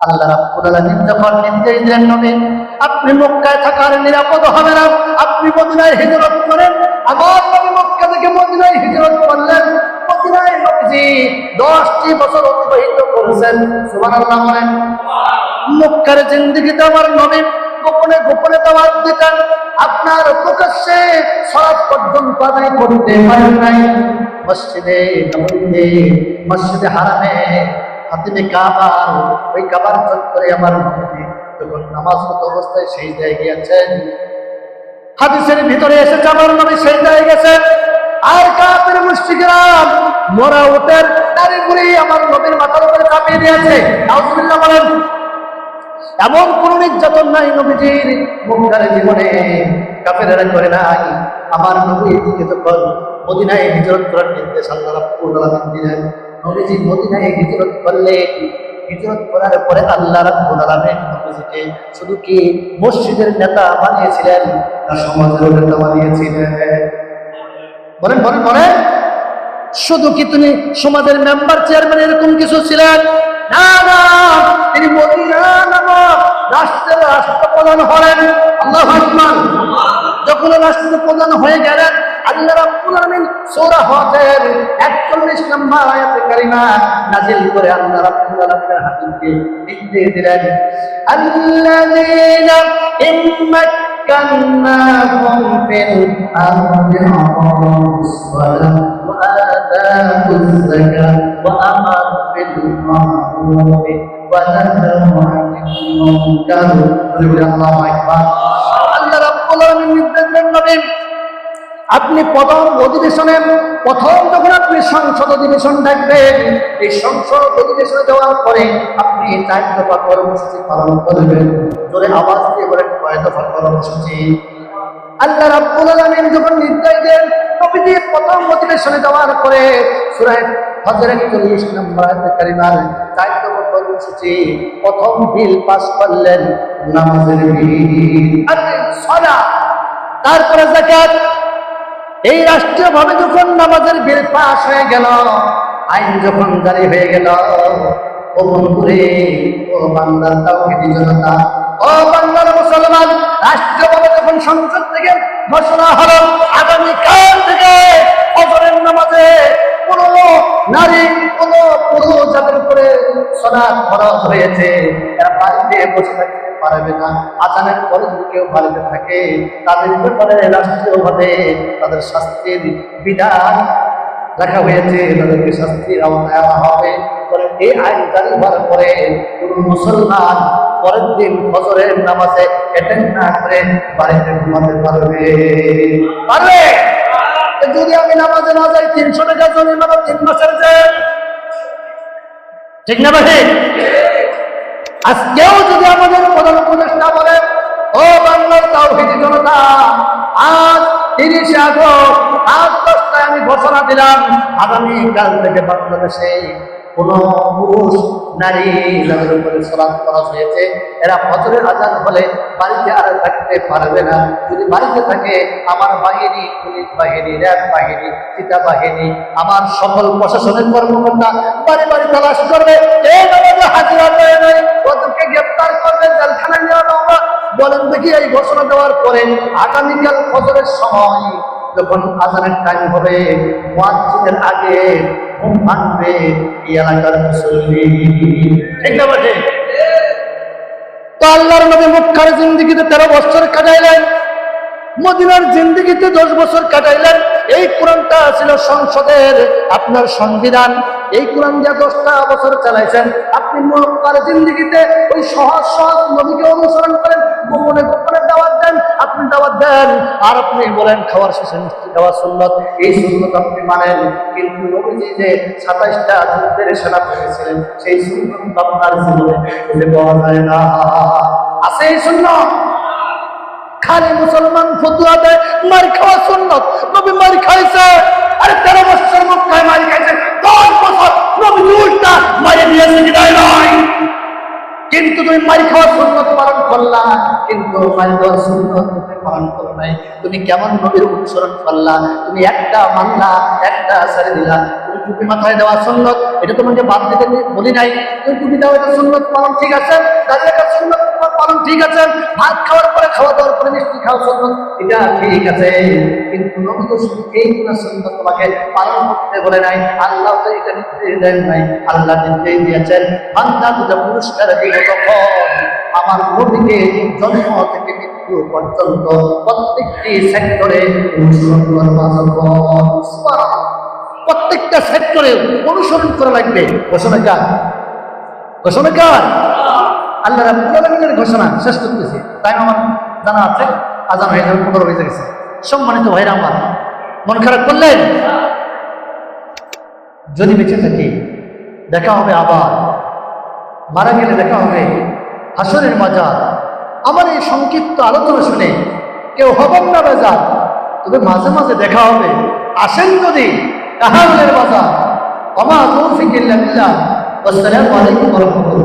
আল্লাহ রাব্বুল আপনি নিরাপদ হবে না। আপনি হিজরত করেন। আমার নবী বছর অতিবাহিত করেছেন। গোপনে গোপনে দাওয়াত দিতেন। আপনার প্রকাশ্যে সরাব পর্যন্ত আদায় করতে পারেন নাই। মসজিদে মসজিদে হারামে হাতিমে কাবার, ওই কাবার চত্বরে আমার নবী যখন নামাজরত অবস্থায় সেই জায়গায় গিয়েছেন। হাদিসের ভিতরে এসেছে আমার নবী, সেই জায়গায় গেছেন। আর কাপের মুশরিকরা মোরা উটের তারি আমার নবীর মাথার উপরে চাপিয়ে দিয়েছে। আউযুবিল্লাহ বলেন, এমন কোন নির্যাতন নাই নবীজির মুখার জীবনে। কাফেরা করে নাই। আমার নবী থেকে যখন মদিনায় হিজরত করার নির্দেশ আল্লাহ দিলেন নবীজি মদিনায় হিজরত করলেন হিজরত করার পরে আল্লাহ রাব্বুল আলামিন নবীজিকে শুধু কি মসজিদের নেতা বানিয়েছিলেন না সমাজের নেতা বানিয়েছিলেন? বলেন বলেন বলেন। শুধু কি তুমি সমাজের মেম্বার, চেয়ারম্যান এরকম কিছু ছিলেন? না না। তিনি মদিনা নামক রাষ্ট্রের রাষ্ট্রপ্রধান হলেন। আল্লাহ যখন রাষ্ট্রপ্রধান হয়ে গেলেন, আল্লাহ রাব্বুল আলামিন সূরা হজের 41 নম্বর আয়াতে কারিমা নাযিল করে আল্লাহ রাব্বুল আলামিনের হাবিবকে নির্দেশ দিলেন আল্লাযীনা ইম্মাক مكناهم في الأرض أقاموا الصلاة وآتاوا الزكاة وأمروا بالمعروف ونهوا عن المنكر الله أكبر আল্লাহ রাব্বুল আলামিন নির্দেশ দেন নবী আপনি প্রথম অধিবেশনে প্রথম যখন আপনি সংসদ অধিবেশন ডাকবেন এই সংসদ অধিবেশনে যাওয়ার পরে আপনি চার কর্মসূচি পালন করবেন। জোরে আওয়াজ দিয়ে বলেন, কয় দফা কর্মসূচি? আল্লাহ রাব্বুল আলামিন যখন নির্দেশ দেন, নবীজি প্রথম অধিবেশনে যাওয়ার পরে সূরা হজরের 40 নম্বর কারিমার চার দফা কর্মসূচি, প্রথম বিল পাস করলেন নামাজের বিল। আর সালাত তারপরে যাকাত এই রাষ্ট্রীয় ভাবে যখন নামাজের বিল পাশ হয়ে গেল, আইন যখন জারি হয়ে গেল, ও বন্ধুরে, ও বাংলার তাওহিদি জনতা, ও বাংলার মুসলমান রাষ্ট্রীয়ভাবে যখন সংসদ থেকে ঘোষণা হলো, আগামীকাল থেকে ফজরের নামাজে কোন নারী, কোন পুরুষ যাদের উপরে সদা খরচ হয়েছে, এরা বাড়িতে বসে থাকতে পারবে না। আজানের পরে যদি কেউ বাড়িতে থাকে তাদের ব্যাপারে রাষ্ট্রীয়ভাবে তাদের শাস্তির বিধান রাখা হয়েছে। তাদেরকে শাস্তির আওতায় আনা হবে। পরে এই আইন জারি হওয়ার পরে মুসলমান পরের দিন ফজরের নামাজে অ্যাটেন্ড না করে বাড়িতে ঘুমাতে পারবে। পারবে? যদি আমি নামাজে না যাই, তিনশো টাকা জরিমানা তিন মাসের যে ঠিক না ভাই? আজকেও যদি আমাদের প্রধান উপদেষ্টা বলে, ও বাংলার তাওহিদি জনতা, আজ তিরিশে আগস্ট, আজ দশটায় আমি ঘোষণা দিলাম আগামী কাল থেকে বাংলাদেশে আমার সকল প্রশাসনের কর্মকর্তা বাড়ি বাড়ি তালাশ করবে। এই হাজিরা দেখি এই ঘোষণা দেওয়ার পরে আগামীকাল ফজরের সময় যখন আজানের টাইম হবে মসজিদের আগে ঘুম ভাঙবে এই এলাকার মুসল্লি। ঠিক না বটে তো আল্লাহর নবী মুখ খারে জিন্দিগিতে তেরো বছর কাটাইলেন। মদিনার জিন্দিগিতে দশ বছর কাটাইলেন, এই কোরআনটা ছিল সংসদের আপনার সংবিধান। এই কোরআন যা দশটা বছর চালাইছেন। আপনি মক্কার জিন্দিগিতে ওই সহজ সহজ নবীকে অনুসরণ করেন, গোপনে গোপনে দাওয়াত দেন, আপনি দাওয়াত দেন, আর আপনি বলেন খাওয়ার শেষে মিষ্টি খাওয়া সুন্নত। এই সুন্নত আপনি মানেন, কিন্তু নবীজি যে সাতাইশটা যুদ্ধের সেনা পেয়েছিলেন সেই সুন্নত আপনার জীবনে পাওয়া যায় না। আছে এই সুন্নত? খালি মুসলমান ফতুয়া দেয়, মার খাওয়া সুন্নত। নবী মার খাইছে, আরে তেরো বছর মক্কায় মার খাইছে। দশ বছর নবী উল্টা মারে দিয়েছে কি দেয় নাই? কিন্তু তুমি মার খাওয়া সুন্নত পালন করলা, কিন্তু মায়ের দেওয়ার সুন্নত পালন করো নাই। তুমি কেমন নবীর অনুসরণ করলা? তুমি একটা মানলা, একটা ছেড়ে দিলা টুপি মাথায় দেওয়া সুন্নত, এটা তোমাকে বাদ দিতে বলি নাই। তুমি টুপি দেওয়া এটা সুন্নত পালন ঠিক আছে? পালন ঠিক আছে? ভাত খাওয়ার পরে খাওয়া দাওয়ার পরে মিষ্টি খাওয়া সুন্নত। এটা ঠিক আছে, কিন্তু তো এই গুণা সুন্নত তোমাকে পালন করতে বলে নাই। আল্লাহ তো এটা নির্দেশ দেন নাই। আল্লাহ নির্দেশ দিয়েছেন, বান্দা দুটো পুরস্কার তখন আমার নবীকে জন্ম থেকে মৃত্যু পর্যন্ত প্রত্যেকটি সেক্টরে যখন। সুবহানাল্লাহ। প্রত্যেকটা সেক্টরে অনুসরণ করা লাগবে। ঘোষণা কার? ঘোষণা কার? আল্লাহ আলামিনের ঘোষণা শেষ করতেছি। তাই আমার জানা আছে, আজান হয়ে যাবে, পনেরো বেজে গেছে। সম্মানিত ভাইরা আমার, মন খারাপ করলেন? যদি বেঁচে থাকি, দেখা হবে আবার। মারা গেলে দেখা হবে হাসনের বাজার আমার এই সংক্ষিপ্ত আলোচনা শুনে কেউ হবেন না বাজার, তবে মাঝে মাঝে দেখা হবে। আসেন যদি কাহাবের বাজার। অমা তৌফিক ইল্লা বিল্লাহ। আসসালামু আলাইকুম ওয়া রাহমাতুল্লাহ।